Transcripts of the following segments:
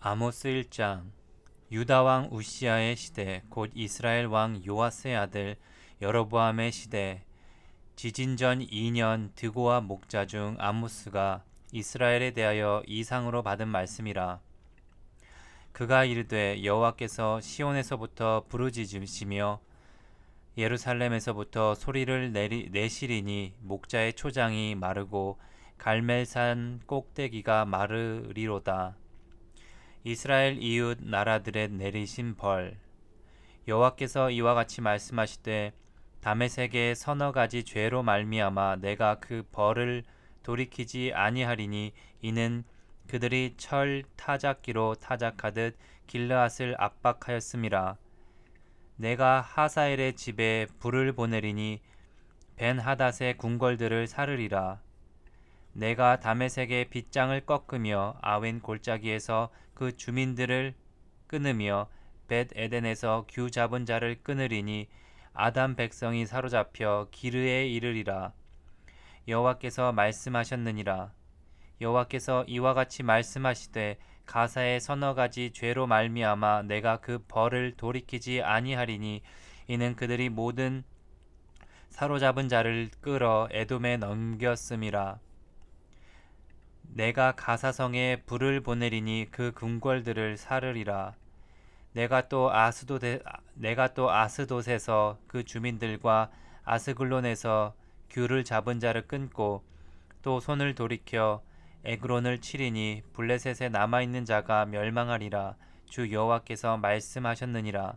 아모스 1장 유다 왕 우시아의 시대 곧 이스라엘 왕 요아스의 아들 여로보암의 시대 지진 전 2년 드고와 목자 중 아모스가 이스라엘에 대하여 이상으로 받은 말씀이라. 그가 이르되 여호와께서 시온에서부터 부르짖으시며 예루살렘에서부터 소리를 내리, 내시리니 목자의 초장이 마르고 갈멜산 꼭대기가 마르리로다 이스라엘 이웃 나라들의 내리신 벌. 여호와께서 이와 같이 말씀하시되 다메섹의 서너 가지 죄로 말미암아 내가 그 벌을 돌이키지 아니하리니 이는 그들이 철 타작기로 타작하듯 길르앗을 압박하였음이라. 내가 하사엘의 집에 불을 보내리니 벤 하닷의 궁궐들을 사르리라 내가 다메섹의 빗장을 꺾으며 아웬 골짜기에서 그 주민들을 끊으며 벳 에덴에서 규 잡은 자를 끊으리니 아담 백성이 사로잡혀 기르에 이르리라. 여호와께서 말씀하셨느니라. 여호와께서 이와 같이 말씀하시되 가사의 서너 가지 죄로 말미암아 내가 그 벌을 돌이키지 아니하리니 이는 그들이 모든 사로잡은 자를 끌어 에돔에 넘겼음이라 내가 가사성에 불을 보내리니 그 궁궐들을 사르리라. 내가 또 아스도데, 내가 또 아스돗에서 그 주민들과 아스글론에서 귤을 잡은 자를 끊고 또 손을 돌이켜 에그론을 치리니 블레셋에 남아 있는 자가 멸망하리라. 주 여호와께서 말씀하셨느니라.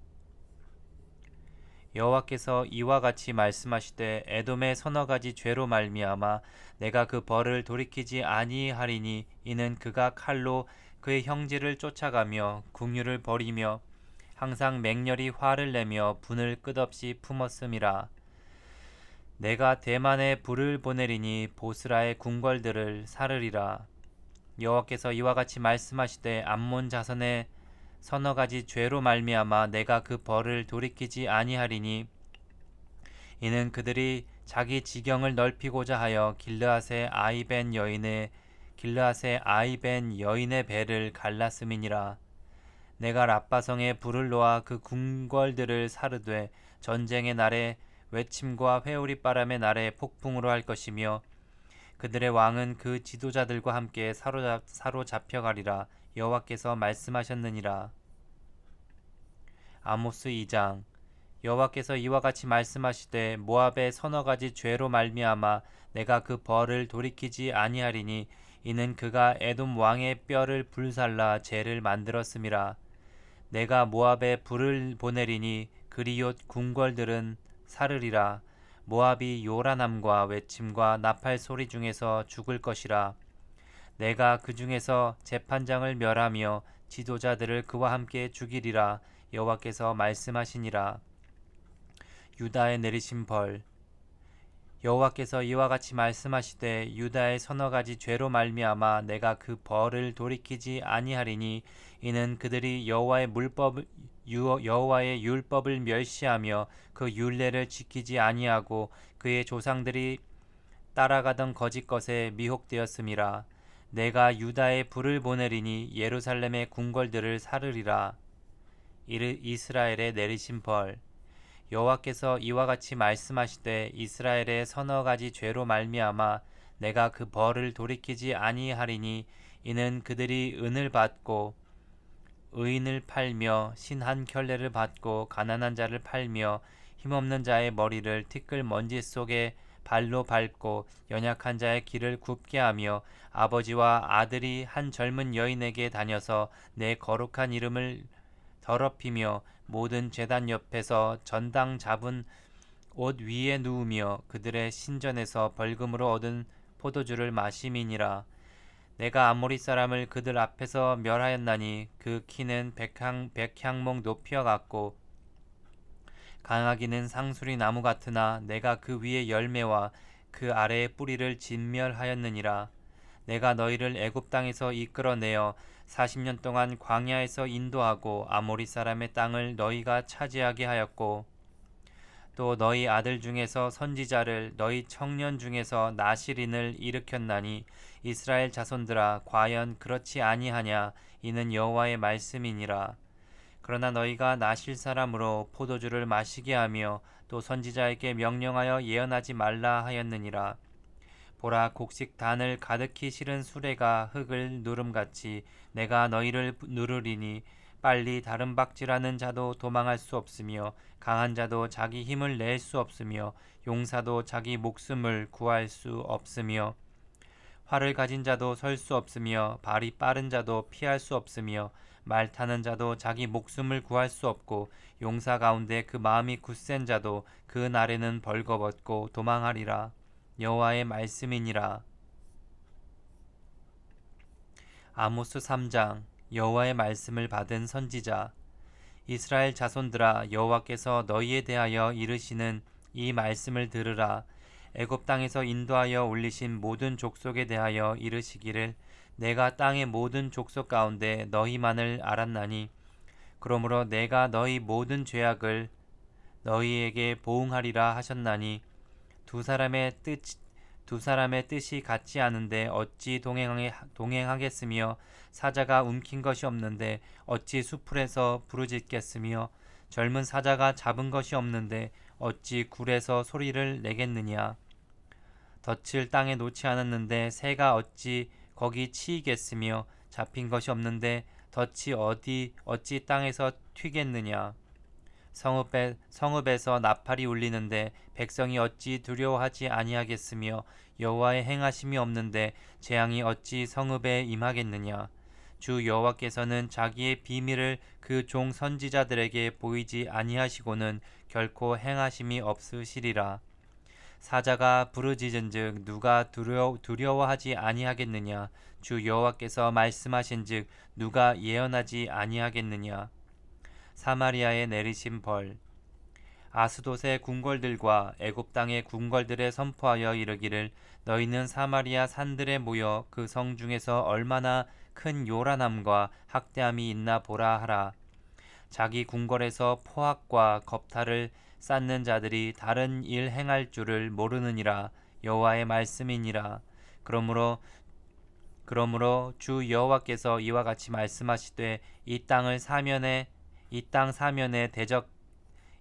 여호와께서 이와 같이 말씀하시되 에돔의 서너 가지 죄로 말미암아 내가 그 벌을 돌이키지 아니하리니 이는 그가 칼로 그의 형제를 쫓아가며 궁유를 버리며 항상 맹렬히 화를 내며 분을 끝없이 품었음이라. 내가 대만에 불을 보내리니 보스라의 궁궐들을 사르리라. 여호와께서 이와 같이 말씀하시되 암몬 자손의 서너 가지 죄로 말미암아 내가 그 벌을 돌이키지 아니하리니 이는 그들이 자기 지경을 넓히고자 하여 길르앗의 아이벤 여인의 길르앗의 아이벤 여인의 배를 갈랐음이니라. 내가 라빠성에 불을 놓아 그 궁궐들을 사르되 전쟁의 날에 외침과 회오리 바람의 날에 폭풍으로 할 것이며 그들의 왕은 그 지도자들과 함께 사로잡, 사로잡혀 가리라 여호와께서 말씀하셨느니라. 아모스 2장 여호와께서 이와 같이 말씀하시되 모압의 서너 가지 죄로 말미암아 내가 그 벌을 돌이키지 아니하리니 이는 그가 에돔 왕의 뼈를 불살라 죄를 만들었음이라. 내가 모압에 불을 보내리니 그리옷 궁궐들은 사르리라. 모압이 요란함과 외침과 나팔 소리 중에서 죽을 것이라 내가 그 중에서 재판장을 멸하며 지도자들을 그와 함께 죽이리라. 여호와께서 말씀하시니라. 유다에 내리신 벌. 여호와께서 이와 같이 말씀하시되 유다의 서너 가지 죄로 말미암아 내가 그 벌을 돌이키지 아니하리니 이는 그들이 여호와의 물법 여호와의 율법을 멸시하며 그 율례를 지키지 아니하고 그의 조상들이 따라가던 거짓 것에 미혹되었음이라 내가 유다에 불을 보내리니 예루살렘의 궁궐들을 사르리라. 이스라엘에 내리신 벌. 여호와께서 이와 같이 말씀하시되 이스라엘의 서너 가지 죄로 말미암아 내가 그 벌을 돌이키지 아니하리니 이는 그들이 은을 받고 의인을 팔며 신한 결례를 받고 가난한 자를 팔며 힘없는 자의 머리를 티끌 먼지 속에 발로 밟고 연약한 자의 길을 굽게 하며 아버지와 아들이 한 젊은 여인에게 다녀서 내 거룩한 이름을 더럽히며 모든 재단 옆에서 전당 잡은 옷 위에 누우며 그들의 신전에서 벌금으로 얻은 포도주를 마심이니라. 내가 아모리 사람을 그들 앞에서 멸하였나니 그 키는 백향, 백향목 같고 강하기는 상수리 나무 같으나 내가 그 위에 열매와 그 아래의 뿌리를 진멸하였느니라. 내가 너희를 애굽 땅에서 이끌어내어 40년 동안 광야에서 인도하고 아모리 사람의 땅을 너희가 차지하게 하였고 또 너희 아들 중에서 선지자를 너희 청년 중에서 나시린을 일으켰나니 이스라엘 자손들아 과연 그렇지 아니하냐? 이는 여호와의 말씀이니라 그러나 너희가 나실 사람으로 포도주를 마시게 하며 또 선지자에게 명령하여 예언하지 말라 하였느니라. 보라 곡식 단을 가득히 실은 수레가 흙을 누름같이 내가 너희를 누르리니 빨리 다른 박질하는 자도 도망할 수 없으며 강한 자도 자기 힘을 낼 수 없으며 용사도 자기 목숨을 구할 수 없으며 활을 가진 자도 설 수 없으며 발이 빠른 자도 피할 수 없으며 말 타는 자도 자기 목숨을 구할 수 없고 용사 가운데 그 마음이 굳센 자도 그 날에는 벌거벗고 도망하리라. 여호와의 말씀이니라. 아모스 3장. 여호와의 말씀을 받은 선지자. 이스라엘 자손들아 여호와께서 너희에 대하여 이르시는 이 말씀을 들으라 애굽 땅에서 인도하여 올리신 모든 족속에 대하여 이르시기를 내가 땅의 모든 족속 가운데 너희만을 알았나니 그러므로 내가 너희 모든 죄악을 너희에게 보응하리라 하셨나니 두 사람의 뜻, 두 사람의 뜻이 같지 않은데 어찌 동행하게, 동행하겠으며 사자가 움킨 것이 없는데 어찌 수풀에서 부르짖겠으며 젊은 사자가 잡은 것이 없는데 어찌 굴에서 소리를 내겠느냐 덫을 땅에 놓지 않았는데 새가 어찌 거기 치이겠으며 잡힌 것이 없는데 덫이 어디 어찌 땅에서 튀겠느냐? 성읍에, 성읍에서 나팔이 울리는데 백성이 어찌 두려워하지 아니하겠으며 여호와의 행하심이 없는데 재앙이 어찌 성읍에 임하겠느냐? 주 여호와께서는 자기의 비밀을 그 종 선지자들에게 보이지 아니하시고는 결코 행하심이 없으시리라 사자가 부르짖은즉 누가 두려, 두려워하지 아니하겠느냐? 주 여호와께서 말씀하신즉 누가 예언하지 아니하겠느냐? 사마리아에 내리신 벌. 아스돗의 궁궐들과 애굽 땅의 궁궐들에 선포하여 이르기를 너희는 사마리아 산들에 모여 그 성 중에서 얼마나 큰 요란함과 학대함이 있나 보라 하라. 자기 궁궐에서 포악과 겁탈을 쌓는 자들이 다른 일 행할 줄을 모르느니라. 여호와의 말씀이니라. 그러므로 그러므로 주 여호와께서 이와 같이 말씀하시되 이 땅을 사면에 이 땅 사면에 대적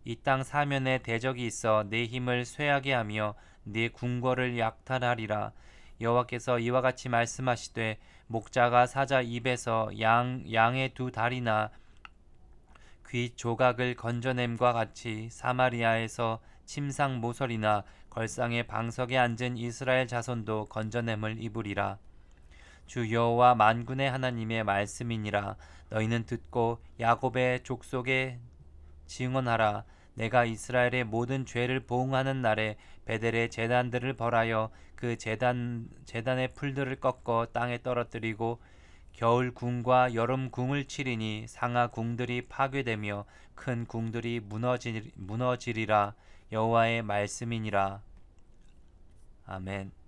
이 땅 사면에 대적이 있어 내 힘을 쇠하게 하며 네 궁궐을 약탈하리라. 여호와께서 이와 같이 말씀하시되 목자가 사자 입에서 양 양의 두 다리나 귀 조각을 건져냄과 같이 사마리아에서 침상 모서리나 걸상의 방석에 앉은 이스라엘 자손도 건져냄을 입으리라. 주 여호와 만군의 하나님의 말씀이니라. 너희는 듣고 야곱의 족속에 증언하라. 내가 이스라엘의 모든 죄를 보응하는 날에 베델의 제단들을 벌하여 그 제단 제단의 풀들을 꺾어 땅에 떨어뜨리고 겨울 궁과 여름 궁을 치리니 상하 궁들이 파괴되며 큰 궁들이 무너지, 무너지리라 여호와의 말씀이니라 아멘.